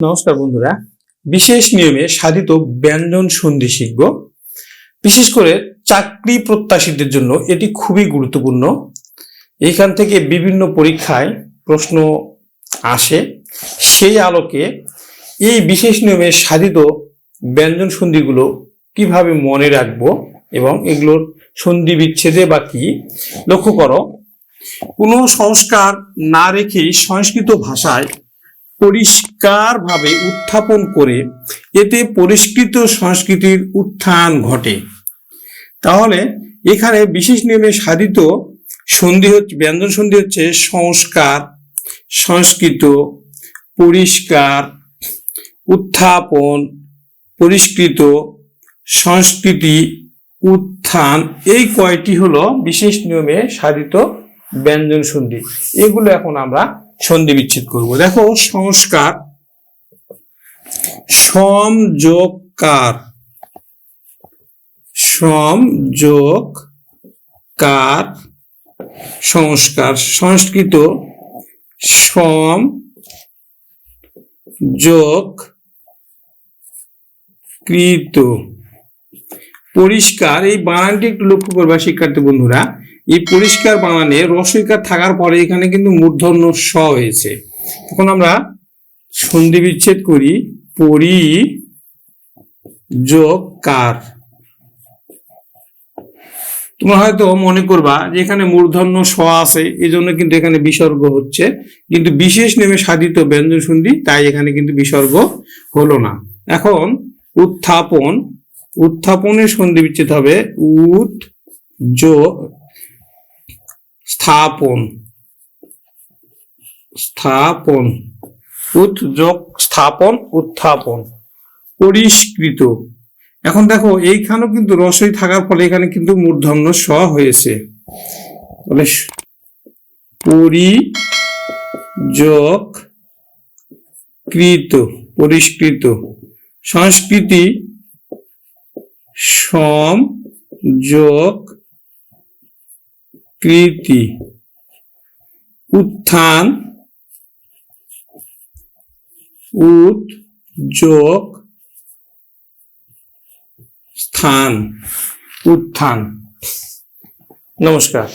নমস্কার বন্ধুরা। বিশেষ নিয়মে সাধিত ব্যঞ্জন সন্ধি শিখব। বিশেষ করে চাকরি প্রত্যাশীদের জন্য এটি খুবই গুরুত্বপূর্ণ। এখান থেকে বিভিন্ন পরীক্ষায় প্রশ্ন আসে। সেই আলোকে এই বিশেষ নিয়মে সাধিত ব্যঞ্জন সন্ধিগুলো কীভাবে মনে রাখব এবং এগুলোর সন্ধি বিচ্ছেদে বা কি, লক্ষ্য করো। কোনো সংস্কার না রেখেই সংস্কৃত ভাষায় পরিষ্কারভাবে উত্থাপন করে এতে পরিষ্কৃত সংস্কৃতির উত্থান ঘটে। তাহলে এখানে বিশেষ নিয়মে সাধিত সন্ধি হচ্ছে, ব্যঞ্জন সন্ধি হচ্ছে সংস্কার, সংস্কৃত, পরিষ্কার, উত্থাপন, পরিষ্কৃত, সংস্কৃতি, উত্থান, এই কয়টি হলো বিশেষ নিয়মে সাধিত ব্যঞ্জন সন্ধি। এগুলো এখন আমরা সন্ধি বিচ্ছেদ করব। দেখো, সংস্কার। সমযোগকার সমযোগকার সংস্কার। সংস্কৃত সম যোগ কৃত। পরিষ্কার, এই বানানটি একটু লক্ষ্য করবা, শিক্ষার্থী বন্ধুরা। এই পরিষ্কার বানানে রসইকার থাকার পরে এখানে কিন্তু মূর্ধন্য স হয়েছে। তখন আমরা সন্ধি বিচ্ছেদ করি, পরি যোগ কার। তোমরা হয়তো মনে করবা যে এখানে মূর্ধন্য স আছে এই জন্য কিন্তু এখানে বিসর্গ হচ্ছে। কিন্তু বিশেষ নেমে সাধিত ব্যঞ্জন সন্ধি, তাই এখানে কিন্তু বিসর্গ হলো না। এখন উত্থাপন, উত্থাপনের সন্ধি বিচ্ছেদ হবে উৎ, যোগ স্থাপন। স্থাপন। উৎযোগ স্থাপন, উত্থাপন। পরিষ্কৃত। এখন দেখো, এইখানেও কিন্তু রসই থাকার ফলে এখানে কিন্তু মূর্ধন্য স হয়েছে। পরিযোগ কৃত, পরিষ্কৃত। সংস্কৃতি, সম, যোগ কৃতি উত্থান উত যোগ স্থান উত্থান। নমস্কার।